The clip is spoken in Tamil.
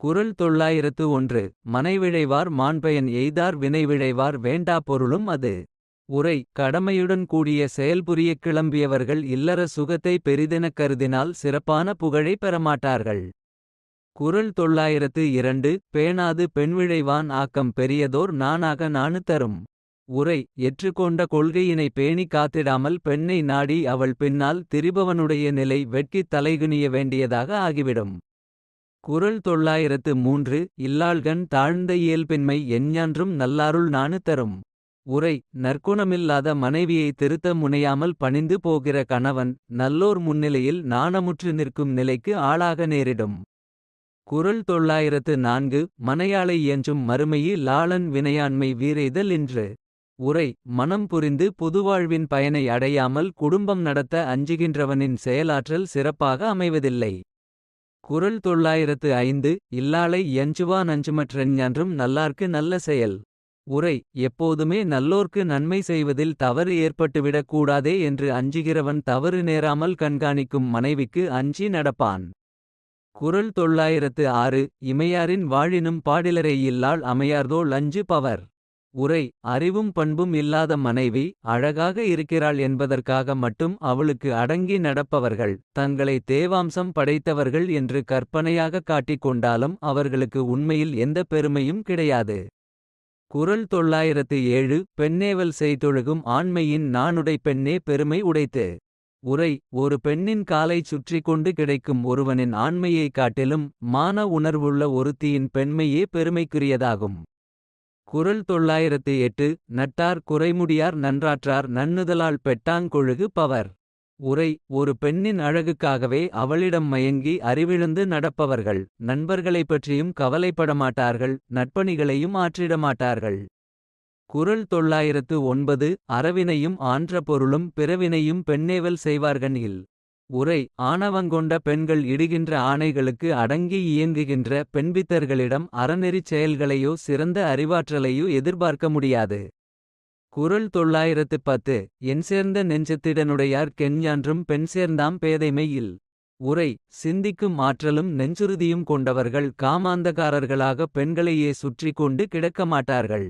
குறள் தொள்ளாயிரத்து ஒன்று மனைவிழைவார் மாண்பயன் எய்தார் வினைவிழைவார் வேண்டா பொருளும் அது. உரை கடமையுடன் கூடிய செயல்புரியக் கிளம்பியவர்கள் இல்லற சுகத்தை பெரிதெனக் கருதினால் சிறப்பான புகழை பெறமாட்டார்கள். குறள் தொள்ளாயிரத்து இரண்டு பேணாது பெண்விழைவான் ஆக்கம் பெரியதோர் நானாக நானு தரும். உரை எற்றுக்கொண்ட கொள்கையினை பேணி காத்திடாமல் பெண்ணை நாடி அவள் பின்னால் திரிபவனுடைய நிலை வெட்கித் தலைகுனிய வேண்டியதாக ஆகிவிடும். குறள் தொள்ளாயிரத்து மூன்று இல்லாள்கண் தாழ்ந்த இயல்பின்மை எஞ்ஞான்றும் நல்லாருள் நாணு தரும். உரை நற்குணமில்லாத மனைவியை திருத்த முனையாமல் பணிந்து போகிற கணவன் நல்லோர் முன்னிலையில் நாணமுற்று நிற்கும் நிலைக்கு ஆளாக நேரிடும். குரல் தொள்ளாயிரத்து நான்கு மனையாளை இயஞ்சும் மறுமையி லாளன் வினையாண்மை வீரெய்தல் இன்று. உரை மனம் புரிந்து பொதுவாழ்வின் பயனை அடையாமல் குடும்பம் நடத்த அஞ்சுகின்றவனின் செயலாற்றல் சிறப்பாக அமைவதில்லை. குறள் தொள்ளாயிரத்து ஐந்து இல்லாளை எஞ்சுவா நஞ்சுமற்றெஞ்ஞான்றும் நல்லார்க்கு நல்ல செயல். உரை எப்போதுமே நல்லோர்க்கு நன்மை செய்வதில் தவறு ஏற்பட்டுவிடக் கூடாதே என்று அஞ்சுகிறவன் தவறு நேராமல் கண்காணிக்கும் மனைவிக்கு அஞ்சி நடப்பான். குறள் தொள்ளாயிரத்து ஆறு இமையாரின் வாழினும் பாடிலரை இல்லாள் அமையார்தோள் அஞ்சு பவர். உரை அறிவும் பண்பும் இல்லாத மனைவி அழகாக இருக்கிறாள் என்பதற்காக மட்டும் அவளுக்கு அடங்கி நடப்பவர்கள் தங்களை தேவாம்சம் படைத்தவர்கள் என்று கற்பனையாக காட்டிக் கொண்டாலும் அவர்களுக்கு உண்மையில் எந்த பெருமையும் கிடையாது. குறள் தொள்ளாயிரத்து ஏழு பெண்ணேவல் செய்தொழுகும் ஆண்மையின் நாணுடை பெண்ணே பெருமை உடைத்து. உரை ஒரு பெண்ணின் காலைச் சுற்றி கொண்டு கிடைக்கும் ஒருவனின் ஆண்மையைக் காட்டிலும் மான உணர்வுள்ள ஒருத்தியின் பெண்மையே பெருமைக்குரியதாகும். குறள் தொள்ளாயிரத்து எட்டு நட்டார் குறைமுடியார் நன்றாற்றார் நன்னுதலால் பெட்டாங் கொழுகு பவர். உரை ஒரு பெண்ணின் அழகுக்காகவே அவளிடம் மயங்கி அறிவிழந்து நடப்பவர்கள் நண்பர்களைப் பற்றியும் கவலைப்படமாட்டார்கள் நட்பணிகளையும் ஆற்றிடமாட்டார்கள். குறள் தொள்ளாயிரத்து ஒன்பது அறவினையும் ஆன்ற பொருளும் பிறவினையும் பெண்ணேவல் செய்வார்கன் இல். உரை ஆணவங்கொண்ட பெண்கள் இடுகின்ற ஆணைகளுக்கு அடங்கி இயங்குகின்ற பெண்பித்தர்களிடம் அறநெறிச் செயல்களையோ சிறந்த அறிவாற்றலையோ எதிர்பார்க்க முடியாது. குறள் தொள்ளாயிரத்து பத்து என் சேர்ந்த நெஞ்சத்திடனுடையார் கெஞ்ஞான்றும் பெண்சேர்ந்தாம் பேதைமை இல். உரை சிந்திக்கும் ஆற்றலும் நெஞ்சுறுதியும் கொண்டவர்கள் காமாந்தகாரர்களாக பெண்களையே சுற்றிக் கொண்டு கிடக்கமாட்டார்கள்.